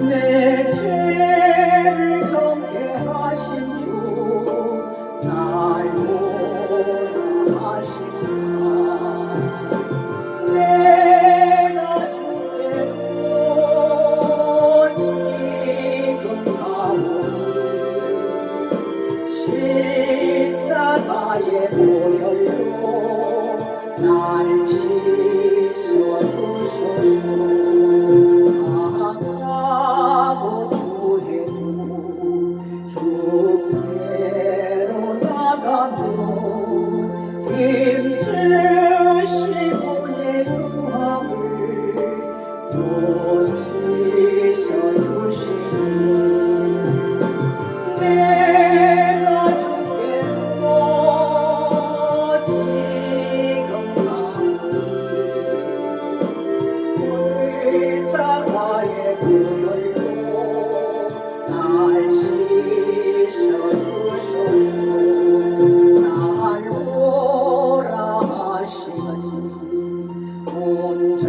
내 죄를 정케 하신 주날 구원하시나 내가 주대로 지금 가오니 십자가에 보혈로 날 씻어주소서. adore him today.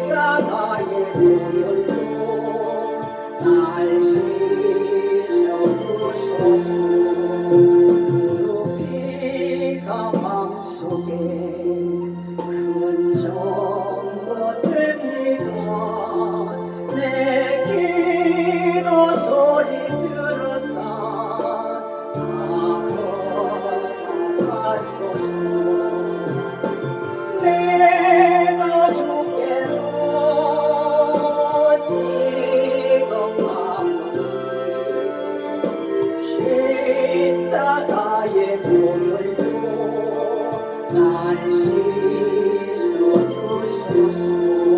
십자가의 보혈로 날 씻어주소서. 눈높이가 마음속에 십자가의 보혈 도날 씻어 주소서.